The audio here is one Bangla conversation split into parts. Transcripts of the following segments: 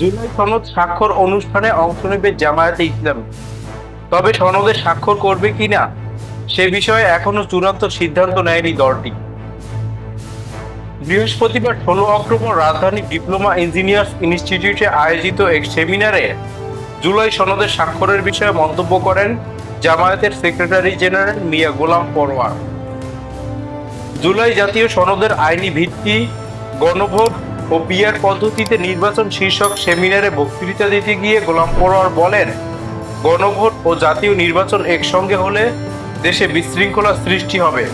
জুলাই সনদ স্বাক্ষর অনুষ্ঠানে অংশ নেবে জামায়াতে ইসলাম। তবে সনদে স্বাক্ষর করবে কিনা সে বিষয়ে এখনও চূড়ান্ত সিদ্ধান্ত নেয়নি দলটি। বৃহস্পতিবার ষোলো অক্টোবর রাজধানী ডিপ্লোমা ইঞ্জিনিয়ার্স ইনস্টিটিউটে আয়োজিত এক সেমিনারে জুলাই সনদের স্বাক্ষরের বিষয়ে মন্তব্য করেন জামায়াতের সেক্রেটারি জেনারেল মিয়া গোলাম পরোয়ার। জুলাই জাতীয় সনদের আইনি ভিত্তি, গণভোট ও পিয়ার পদ্ধতিতে নির্বাচন শীর্ষক সেমিনারে বক্তৃতা দিতে গিয়ে গোলাম পরোয়ার বলেন, গণভোট ও জাতীয় নির্বাচন একসঙ্গে হলে দেশে বিশৃঙ্খলা সৃষ্টি হবে।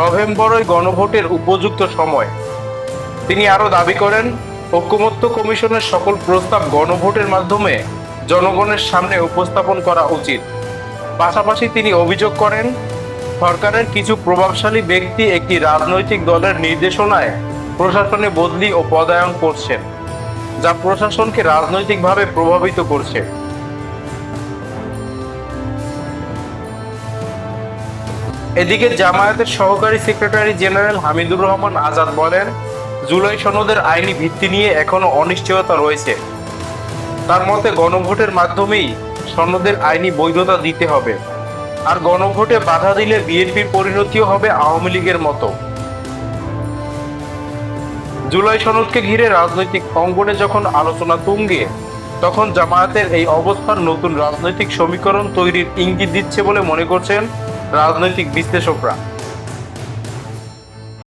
নভেম্বরই গণভোটের উপযুক্ত সময়। তিনি আরও দাবি করেন, ঐক্যমত্য কমিশনের সকল প্রস্তাব গণভোটের মাধ্যমে জনগণের সামনে উপস্থাপন করা উচিত। পাশাপাশি তিনি অভিযোগ করেন, সরকারের কিছু প্রভাবশালী ব্যক্তি একটি রাজনৈতিক দলের নির্দেশনায় প্রশাসনে বদলি ও পদায়ন করছেন, যা প্রশাসনকে রাজনৈতিকভাবে প্রভাবিত করছে। এদিকে জামায়াতের সহকারী সেক্রেটারি জেনারেল হামিদুর রহমান আজাদ বলেন, জুলাই সনদের আইনি ভিত্তি নিয়ে এখনও অনিশ্চয়তা রয়েছে। তার মতে, গণভোটের মাধ্যমেই সনদের আইনি বৈধতা দিতে হবে। আর গণভোটে বাধা দিলে বিএনপির পরিণতিও হবে আওয়ামী লীগের মতো। জুলাই সনদকে ঘিরে রাজনৈতিক অঙ্গনে যখন আলোচনা তুঙ্গে, তখন জামায়াতের এই অবস্থান নতুন রাজনৈতিক সমীকরণ তৈরির ইঙ্গিত দিচ্ছে বলে মনে করছেন রাজনৈতিক বিশ্লেষকরা।